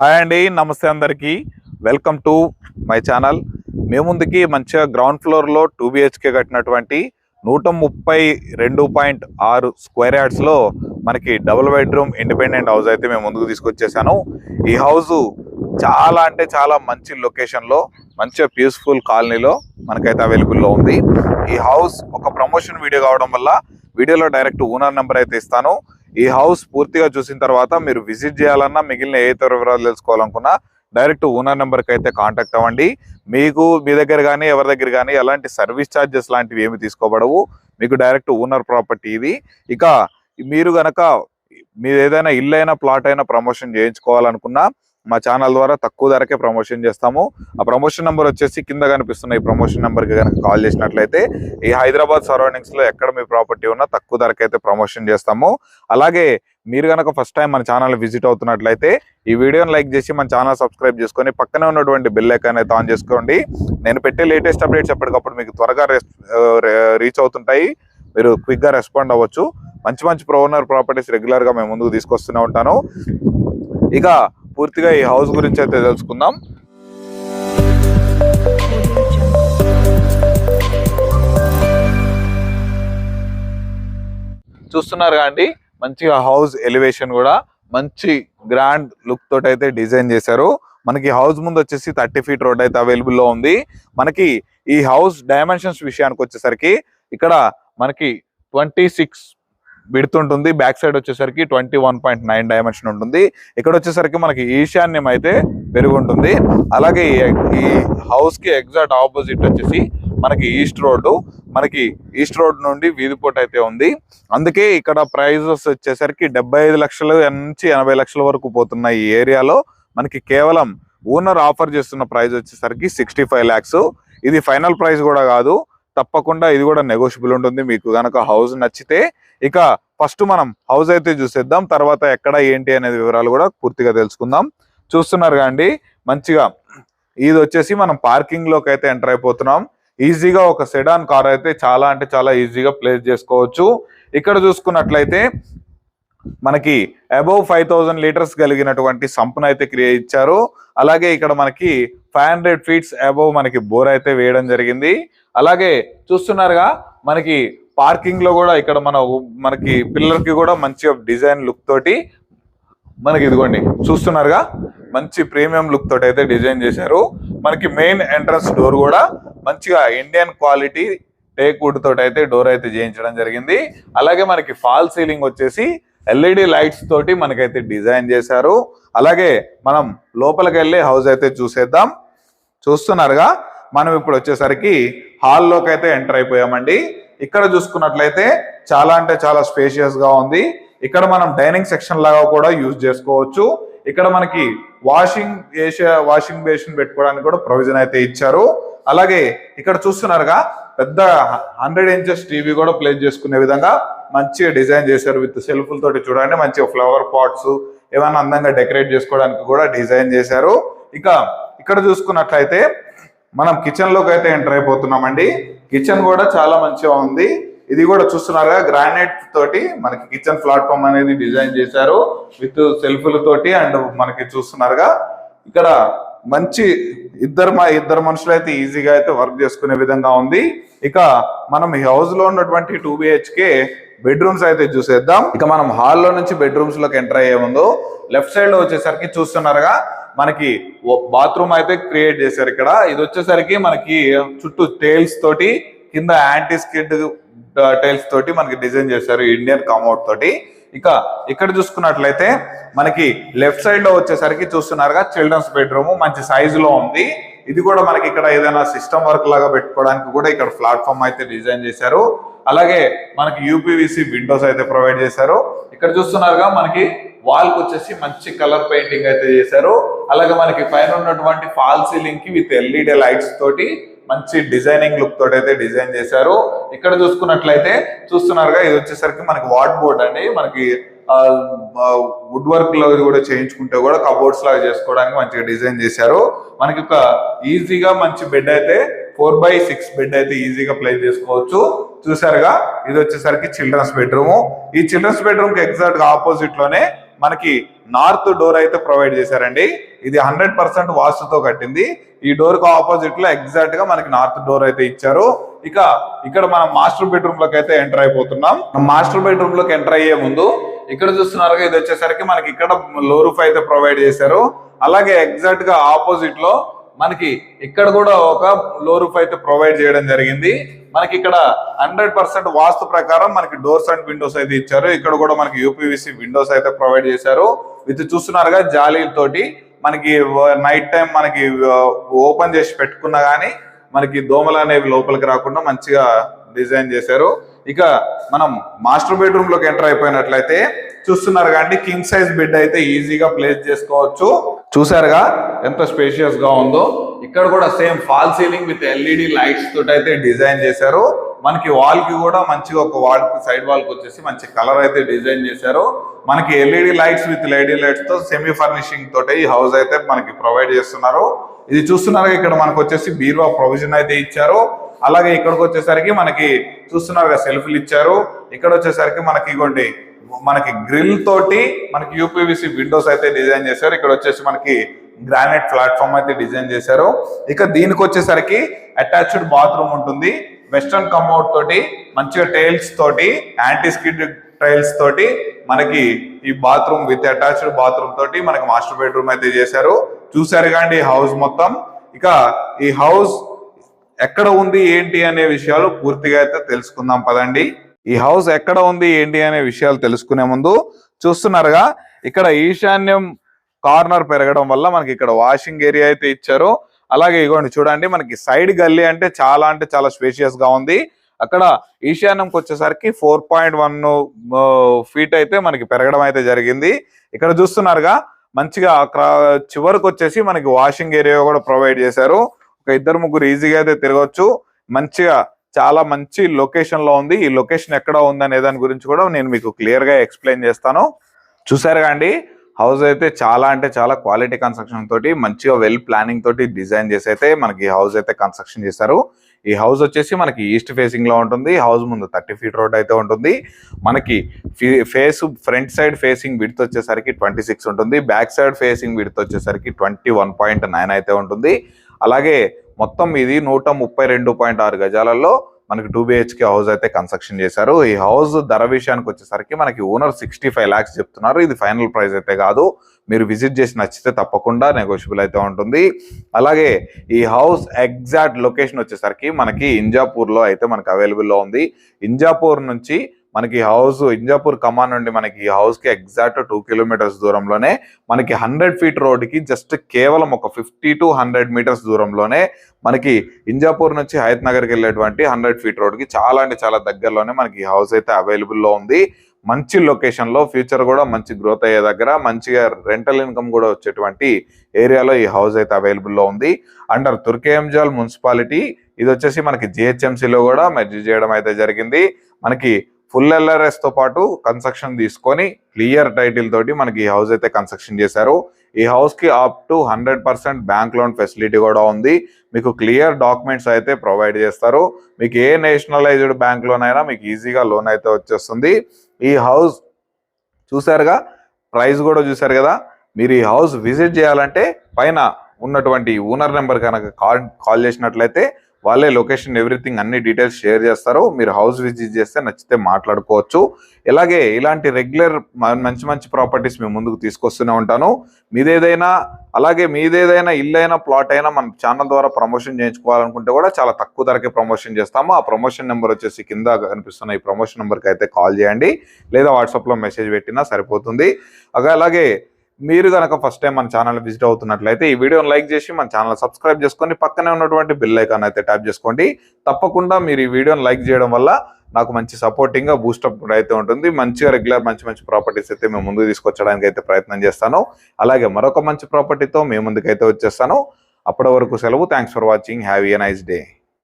Hi అండి నమస్తే అందరికీ. Welcome to my channel. మీ ముందుకి మంచిగా గ్రౌండ్ ఫ్లోర్లో టూ బిహెచ్కే కట్టినటువంటి నూట ముప్పై రెండు పాయింట్ ఆరు స్క్వేర్ యార్డ్స్లో మనకి డబుల్ బెడ్రూమ్ ఇండిపెండెంట్ హౌస్ అయితే మేము ముందుకు తీసుకొచ్చేసాను. ఈ హౌస్ చాలా అంటే చాలా మంచి లొకేషన్లో మంచిగా పీస్ఫుల్ కాలనీలో మనకైతే అవైలబుల్లో ఉంది. ఈ హౌస్ ఒక ప్రమోషన్ వీడియో కావడం వల్ల వీడియోలో డైరెక్ట్ ఓనర్ నెంబర్ అయితే ఇస్తాను. ఈ హౌస్ పూర్తిగా చూసిన తర్వాత మీరు విజిట్ చేయాలన్నా మిగిలిన ఏ ఇతర వివరాలు తెలుసుకోవాలనుకున్నా డైరెక్ట్ ఓనర్ నెంబర్కి అయితే కాంటాక్ట్ అవ్వండి. మీకు మీ దగ్గర కానీ ఎవరి దగ్గర కానీ ఎలాంటి సర్వీస్ ఛార్జెస్ లాంటివి ఏమి తీసుకోబడవు. మీకు డైరెక్ట్ ఓనర్ ప్రాపర్టీ ఇది. ఇక మీరు గనక మీరు ఏదైనా ఇల్లు అయినా ప్లాట్ అయినా ప్రమోషన్ చేయించుకోవాలనుకున్నా మా ఛానల్ ద్వారా తక్కువ ధరకే ప్రమోషన్ చేస్తాము. ఆ ప్రమోషన్ నెంబర్ వచ్చేసి కింద కనిపిస్తున్న ఈ ప్రమోషన్ నెంబర్కి కనుక కాల్ చేసినట్లయితే ఈ హైదరాబాద్ సరౌండింగ్స్లో ఎక్కడ మీ ప్రాపర్టీ ఉన్నా తక్కువ ధరకైతే అయితే ప్రమోషన్ చేస్తాము. అలాగే మీరు కనుక ఫస్ట్ టైం మన ఛానల్ విజిట్ అవుతున్నట్లయితే ఈ వీడియోని లైక్ చేసి మన ఛానల్ సబ్స్క్రైబ్ చేసుకొని పక్కనే ఉన్నటువంటి బిల్ ఐకాన్ అయితే ఆన్ చేసుకోండి. నేను పెట్టే లేటెస్ట్ అప్డేట్స్ ఎప్పటికప్పుడు మీకు త్వరగా రీచ్ అవుతుంటాయి. మీరు క్విక్గా రెస్పాండ్ అవ్వచ్చు. మంచి మంచి ప్రోనర్ ప్రాపర్టీస్ రెగ్యులర్గా మేము ముందుకు తీసుకొస్తూనే ఉంటాను. ఇక పూర్తిగా ఈ హౌస్ గురించి అయితే తెలుసుకుందాం. చూస్తున్నారు కాండి మంచిగా హౌస్ ఎలివేషన్ కూడా మంచి గ్రాండ్ లుక్ తోటి అయితే డిజైన్ చేశారు. మనకి హౌస్ ముందు వచ్చేసి థర్టీ ఫీట్ రోడ్ అయితే అవైలబుల్లో ఉంది. మనకి ఈ హౌస్ డైమెన్షన్స్ విషయానికి వచ్చేసరికి ఇక్కడ మనకి ట్వంటీ సిక్స్ ఉంటుంది బ్యాక్ సైడ్ వచ్చేసరికి twenty one point nine dimension ఉంటుంది. ఇక్కడ వచ్చేసరికి మనకి ఈశాన్యం అయితే పెరుగు ఉంటుంది అలాగే ఈ- హౌస్కి ఎగ్జాక్ట్ ఆపోజిట్ వచ్చేసి మనకి ఈస్ట్ రోడ్డు మనకి ఈస్ట్ రోడ్ నుండి వీధిపోట్ అయితే ఉంది. అందుకే ఇక్కడ ప్రైజెస్ వచ్చేసరికి డెబ్బై ఐదు లక్షల నుంచి ఎనభై లక్షల వరకు పోతున్న ఈ ఏరియాలో. మనకి కేవలం ఓనర్ ఆఫర్ చేస్తున్న ప్రైస్ వచ్చేసరికి సిక్స్టీ ఫైవ్ ల్యాక్స్ ఇది ఫైనల్ ప్రైస్ కూడా కాదు. తప్పకుండా ఇది కూడా నెగోషియబుల్ ఉంటుంది. మీకు కనుక హౌస్ నచ్చితే ఇక ఫస్ట్ మనం హౌస్ అయితే చూసేద్దాం తర్వాత ఎక్కడ ఏంటి అనేది వివరాలు కూడా పూర్తిగా తెలుసుకుందాం. చూస్తున్నారు కాండి మంచిగా ఇది వచ్చేసి మనం పార్కింగ్లోకి అయితే ఎంటర్ అయిపోతున్నాం. ఈజీగా ఒక సెడాన్ కార్ అయితే చాలా అంటే చాలా ఈజీగా ప్లేస్ చేసుకోవచ్చు. ఇక్కడ చూసుకున్నట్లయితే మనకి అబౌవ్ ఫైవ్ థౌజండ్ లీటర్స్ కలిగినటువంటి సంపును అయితే క్రియేట్ ఇచ్చారు అలాగే ఇక్కడ మనకి ఫైవ్ హండ్రెడ్ ఫీట్స్ అబౌవ్ మనకి బోర్ అయితే వేయడం జరిగింది. అలాగే చూస్తున్నారుగా మనకి పార్కింగ్లో కూడా ఇక్కడ మన మనకి పిల్లర్కి కూడా మంచిగా డిజైన్ లుక్ తోటి మనకి ఇదిగోండి చూస్తున్నారుగా? మంచి ప్రీమియం లుక్ తోటి అయితే డిజైన్ చేశారు. మనకి మెయిన్ ఎంట్రన్స్ డోర్ కూడా మంచిగా ఇండియన్ క్వాలిటీ టేక్ వుడ్ తోటి అయితే డోర్ అయితే చేయించడం జరిగింది. అలాగే మనకి ఫాల్ సీలింగ్ వచ్చేసి ఎల్ఈడి లైట్స్ తోటి మనకైతే డిజైన్ చేశారు. అలాగే మనం లోపలికి వెళ్ళి హౌస్ అయితే చూసేద్దాం. చూస్తున్నారుగా? మనం ఇప్పుడు వచ్చేసరికి హాల్లోకి అయితే ఎంటర్ అయిపోయామండి. ఇక్కడ చూసుకున్నట్లయితే చాలా అంటే చాలా స్పేషియస్గా ఉంది. ఇక్కడ మనం డైనింగ్ సెక్షన్ లాగా కూడా యూజ్ చేసుకోవచ్చు. ఇక్కడ మనకి వాషింగ్ చేసే వాషింగ్ బేసిన్ పెట్టుకోవడానికి కూడా ప్రొవిజన్ అయితే ఇచ్చారు. అలాగే ఇక్కడ చూస్తున్నారుగా పెద్ద హండ్రెడ్ ఇంచెస్ టీవీ కూడా ప్లేస్ చేసుకునే విధంగా మంచిగా డిజైన్ చేశారు. విత్ సెల్ఫ్ల తోటి చూడండి మంచిగా ఫ్లవర్ పాట్స్ ఏమైనా అందంగా డెకరేట్ చేసుకోవడానికి కూడా డిజైన్ చేశారు. ఇక ఇక్కడ చూసుకున్నట్లయితే మనం కిచెన్లోకి అయితే ఎంటర్ అయిపోతున్నామండి. కిచెన్ కూడా చాలా మంచిగా ఉంది. ఇది కూడా చూస్తున్నారుగా గ్రానైట్ తోటి మనకి కిచెన్ ప్లాట్ఫామ్ అనేది డిజైన్ చేశారు. విత్ సెల్ఫ్ల తోటి అండ్ మనకి చూస్తున్నారుగా ఇక్కడ మంచి ఇద్దరు మా ఇద్దరు మనుషులు అయితే ఈజీగా అయితే వర్క్ చేసుకునే విధంగా ఉంది. ఇక మనం ఈ హౌస్లో ఉన్నటువంటి టూ బిహెచ్కే బెడ్రూమ్స్ అయితే చూసేద్దాం. ఇక మనం హాల్లో నుంచి బెడ్రూమ్స్లోకి ఎంటర్ అయ్యే ముందు లెఫ్ట్ సైడ్లో వచ్చేసరికి చూస్తున్నారుగా మనకి బాత్రూమ్ అయితే క్రియేట్ చేశారు ఇక్కడ. ఇది వచ్చేసరికి మనకి చుట్టూ టైల్స్ తోటి కింద యాంటీ స్కిడ్ టైల్స్ తోటి మనకి డిజైన్ చేశారు ఇండియన్ కమౌట్ తోటి. ఇక ఇక్కడ చూసుకున్నట్లయితే మనకి లెఫ్ట్ సైడ్లో వచ్చేసరికి చూస్తున్నారుగా చిల్డ్రన్స్ బెడ్రూమ్ మంచి సైజు లో ఉంది. ఇది కూడా మనకి ఇక్కడ ఏదైనా సిస్టమ్ వర్క్ లాగా పెట్టుకోవడానికి కూడా ఇక్కడ ప్లాట్ఫామ్ అయితే డిజైన్ చేశారు. అలాగే మనకి యూపీవీసీ విండోస్ అయితే ప్రొవైడ్ చేశారు. ఇక్కడ చూస్తున్నారుగా మనకి వాల్కి వచ్చేసి మంచి కలర్ పెయింటింగ్ అయితే చేశారు. అలాగే మనకి పైన ఉన్నటువంటి ఫాల్ సీలింగ్కి విత్ ఎల్ఈడి లైట్స్ తోటి మంచి డిజైనింగ్ లుక్ తోటి అయితే డిజైన్ చేశారు. ఇక్కడ చూసుకున్నట్లయితే చూస్తున్నారుగా ఇది వచ్చేసరికి మనకి వాట్ బోర్డ్ అండి. మనకి వుడ్ వర్క్లో కూడా చేయించుకుంటే కూడా కబోర్డ్స్ లాగా చేసుకోవడానికి మంచిగా డిజైన్ చేశారు. మనకి ఒక ఈజీగా మంచి బెడ్ అయితే ఫోర్ బై సిక్స్ బెడ్ అయితే ఈజీగా ప్లేస్ చేసుకోవచ్చు. చూసారుగా ఇది వచ్చేసరికి చిల్డ్రన్స్ బెడ్రూమ్ ఈ చిల్డ్రన్స్ బెడ్రూమ్కి ఎగ్జాక్ట్గా ఆపోజిట్లోనే మనకి నార్త్ డోర్ అయితే ప్రొవైడ్ చేశారండి. ఇది హండ్రెడ్ పర్సెంట్ వాస్తుతో కట్టింది. ఈ డోర్కు ఆపోజిట్లో ఎగ్జాక్ట్గా మనకి నార్త్ డోర్ అయితే ఇచ్చారు. ఇక ఇక్కడ మనం మాస్టర్ బెడ్రూమ్లోకి అయితే ఎంటర్ అయిపోతున్నాం. మాస్టర్ బెడ్రూమ్లోకి ఎంటర్ అయ్యే ముందు ఇక్కడ చూస్తున్నారుగా ఇది వచ్చేసరికి మనకి ఇక్కడ లో రూఫ్ అయితే ప్రొవైడ్ చేశారు. అలాగే ఎగ్జాక్ట్గా ఆపోజిట్లో మనకి ఇక్కడ కూడా ఒక లో రూఫ్ అయితే ప్రొవైడ్ చేయడం జరిగింది. మనకి ఇక్కడ హండ్రెడ్ పర్సెంట్ వాస్తు ప్రకారం మనకి డోర్స్ అండ్ విండోస్ అయితే ఇచ్చారు. ఇక్కడ కూడా మనకి యూపీవీసీ విండోస్ అయితే ప్రొవైడ్ చేశారు. ఇది చూస్తున్నారుగా జాలీలతోటి మనకి నైట్ టైం మనకి ఓపెన్ చేసి పెట్టుకున్నా గానీ మనకి దోమలు అనేవి లోపలికి రాకుండా మంచిగా డిజైన్ చేశారు. ఇక మనం మాస్టర్ బెడ్రూమ్లోకి ఎంటర్ అయిపోయినట్లయితే చూస్తున్నారు కాబట్టి కింగ్ సైజ్ బెడ్ అయితే ఈజీగా ప్లేస్ చేసుకోవచ్చు. చూసారుగా ఎంత స్పేషియస్గా ఉందో. ఇక్కడ కూడా same fall ceiling with LED lights తోటి అయితే డిజైన్ చేశారు. మనకి వాల్కి కూడా మంచిగా ఒక వాల్కి సైడ్ వాల్కి వచ్చేసి మంచి కలర్ అయితే డిజైన్ చేశారు. మనకి ఎల్ఈడి లైట్స్ విత్ ఎల్ఈడి లైట్స్తో సెమీ ఫర్నిషింగ్ తోటి ఈ హౌస్ అయితే మనకి ప్రొవైడ్ చేస్తున్నారు. ఇది చూస్తున్నారు ఇక్కడ మనకు వచ్చేసి బీరువా ప్రొవిజన్ అయితే ఇచ్చారు. అలాగే ఇక్కడికి వచ్చేసరికి మనకి చూస్తున్నారు సెల్ఫ్లు ఇచ్చారు. ఇక్కడ వచ్చేసరికి మనకి ఇగోండి మనకి గ్రిల్ తోటి మనకి యూపీవీసీ విండోస్ అయితే డిజైన్ చేశారు. ఇక్కడ వచ్చేసి మనకి గ్రానైట్ ప్లాట్ఫామ్ అయితే డిజైన్ చేశారు. ఇక దీనికి వచ్చేసరికి అటాచ్డ్ బాత్రూమ్ ఉంటుంది. వెస్ట్రన్ కమౌట్ తోటి మంచిగా టైల్స్ తోటి యాంటీ స్కిడ్ టైల్స్ తోటి మనకి ఈ బాత్రూమ్ విత్ అటాచ్డ్ బాత్రూమ్ తోటి మనకి మాస్టర్ బెడ్రూమ్ అయితే చేశారు. చూసారు కానీ హౌస్ మొత్తం. ఇక ఈ హౌస్ ఎక్కడ ఉంది ఏంటి అనే విషయాలు పూర్తిగా అయితే తెలుసుకుందాం పదండి. ఈ హౌస్ ఎక్కడ ఉంది ఏంటి అనే విషయాలు తెలుసుకునే ముందు చూస్తున్నారుగా ఇక్కడ ఈశాన్యం కార్నర్ పెరగడం వల్ల మనకి ఇక్కడ వాషింగ్ ఏరియా అయితే ఇచ్చారు. అలాగే ఇగోండి చూడండి మనకి సైడ్ గల్లీ అంటే చాలా అంటే చాలా స్పేషియస్గా ఉంది. అక్కడ ఈశాన్యంకి వచ్చేసరికి ఫోర్ పాయింట్ వన్ ఫీట్ అయితే మనకి పెరగడం అయితే జరిగింది. ఇక్కడ చూస్తున్నారుగా మంచిగా అక్కడ చివరికి వచ్చేసి మనకి వాషింగ్ ఏరియా కూడా ప్రొవైడ్ చేశారు. ఒక ఇద్దరు ముగ్గురు ఈజీగా అయితే తిరగవచ్చు మంచిగా చాలా మంచి లొకేషన్లో ఉంది. ఈ లొకేషన్ ఎక్కడ ఉంది అనే దాని గురించి కూడా నేను మీకు క్లియర్గా ఎక్స్ప్లెయిన్ చేస్తాను. చూసారుగా అండి? హౌస్ అయితే చాలా అంటే చాలా క్వాలిటీ కన్స్ట్రక్షన్ తోటి మంచిగా వెల్ ప్లానింగ్ తోటి డిజైన్ చేసి అయితే మనకి ఈ హౌస్ అయితే కన్స్ట్రక్షన్ చేశారు. ఈ హౌస్ వచ్చేసి మనకి ఈస్ట్ ఫేసింగ్లో ఉంటుంది. హౌస్ ముందు థర్టీ ఫీట్ రోడ్ అయితే ఉంటుంది. మనకి face front side facing width వచ్చేసరికి ట్వంటీ సిక్స్ ఉంటుంది. బ్యాక్ సైడ్ ఫేసింగ్ విడ్త్ వచ్చేసరికి ట్వంటీ వన్ పాయింట్ నైన్ అయితే ఉంటుంది. అలాగే మొత్తం ఇది నూట ముప్పై రెండు పాయింట్ ఆరు గజాలలో మనకి టూ బిహెచ్కే హౌస్ అయితే కన్స్ట్రక్షన్ చేశారు. ఈ హౌస్ ధర విషయానికి వచ్చేసరికి మనకి ఓనర్ సిక్స్టీ ఫైవ్ ల్యాక్స్ చెప్తున్నారు. ఇది ఫైనల్ ప్రైస్ అయితే కాదు. మీరు విజిట్ చేసి నచ్చితే తప్పకుండా నెగోషియబుల్ అయితే ఉంటుంది. అలాగే ఈ హౌస్ ఎగ్జాక్ట్ లొకేషన్ వచ్చేసరికి మనకి ఇంజాపూర్లో అయితే మనకి అవైలబుల్లో ఉంది. ఇంజాపూర్ నుంచి మనకి హౌస్ ఇంజాపూర్ కమాన్ నుండి మనకి ఈ హౌస్కి ఎగ్జాక్ట్ టూ కిలోమీటర్స్ దూరంలోనే మనకి హండ్రెడ్ ఫీట్ రోడ్కి జస్ట్ కేవలం ఒక ఫిఫ్టీ టు హండ్రెడ్ మీటర్స్ దూరంలోనే మనకి ఇంజాపూర్ నుంచి హయత్ నగర్కి వెళ్ళేటువంటి హండ్రెడ్ ఫీట్ రోడ్కి చాలా అంటే చాలా దగ్గరలోనే మనకి ఈ హౌస్ అయితే అవైలబుల్లో ఉంది. మంచి లొకేషన్లో ఫ్యూచర్ కూడా మంచి గ్రోత్ అయ్యే దగ్గర మంచిగా రెంటల్ ఇన్కమ్ కూడా వచ్చేటువంటి ఏరియాలో ఈ హౌస్ అయితే అవైలబుల్లో ఉంది. అండర్ తుర్కేంజాల్ మున్సిపాలిటీ ఇది వచ్చేసి మనకి జిహెచ్ఎంసీలో కూడా మెర్జీ చేయడం అయితే జరిగింది. మనకి ఫుల్ ఎల్ఆర్ఎస్తో పాటు కన్స్ట్రక్షన్ తీసుకొని క్లియర్ టైటిల్ తోటి మనకి ఈ హౌస్ అయితే కన్స్ట్రక్షన్ చేశారు. ఈ హౌస్కి up to hundred percent bank loan facility కూడా ఉంది. మీకు క్లియర్ డాక్యుమెంట్స్ అయితే ప్రొవైడ్ చేస్తారు. మీకు ఏ నేషనలైజ్డ్ బ్యాంక్ లోన్ అయినా మీకు ఈజీగా లోన్ అయితే వచ్చేస్తుంది. ఈ హౌస్ చూసారుగా ప్రైస్ కూడా చూసారు కదా? మీరు ఈ హౌస్ విజిట్ చేయాలంటే పైన ఉన్నటువంటి ఓనర్ నెంబర్ కనుక కాల్ కాల్ చేసినట్లయితే వాళ్ళే లొకేషన్ ఎవ్రీథింగ్ అన్ని డీటెయిల్స్ షేర్ చేస్తారు మీరు హౌస్ విజిట్ చేస్తే నచ్చితే మాట్లాడుకోవచ్చు. ఇలాగే ఇలాంటి రెగ్యులర్ మంచి మంచి ప్రాపర్టీస్ మేము ముందుకు తీసుకొస్తూనే ఉంటాను. మీదేదైనా అలాగే మీదేదైనా ఇల్లు అయినా ప్లాట్ అయినా మన ఛానల్ ద్వారా ప్రమోషన్ చేయించుకోవాలనుకుంటే కూడా చాలా తక్కువ ధరకే ప్రమోషన్ చేస్తాము. ఆ ప్రమోషన్ నెంబర్ వచ్చేసి కింద కనిపిస్తున్న ఈ ప్రమోషన్ నెంబర్కి అయితే కాల్ చేయండి. లేదా వాట్సాప్లో మెసేజ్ పెట్టినా సరిపోతుంది. అలాగే మీరు కనుక ఫస్ట్ టైం మన ఛానల్ విజిట్ అవుతున్నట్లయితే ఈ వీడియోని లైక్ చేసి మన ఛానల్ సబ్స్క్రైబ్ చేసుకొని పక్కనే ఉన్నటువంటి బిల్ ఐకాన్ అయితే ట్యాప్ చేసుకోండి. తప్పకుండా మీరు ఈ వీడియోని లైక్ చేయడం వల్ల నాకు మంచి సపోర్టింగ్గా బూస్టప్ కూడా అయితే ఉంటుంది. మంచిగా రెగ్యులర్ మంచి మంచి ప్రాపర్టీస్ అయితే మేము ముందుకు తీసుకొచ్చడానికి అయితే ప్రయత్నం చేస్తాను. అలాగే మరొక మంచి ప్రాపర్టీతో మేము ముందుకైతే వచ్చేస్తాను. అప్పటి వరకు సెలవు. Thanks for watching have a nice day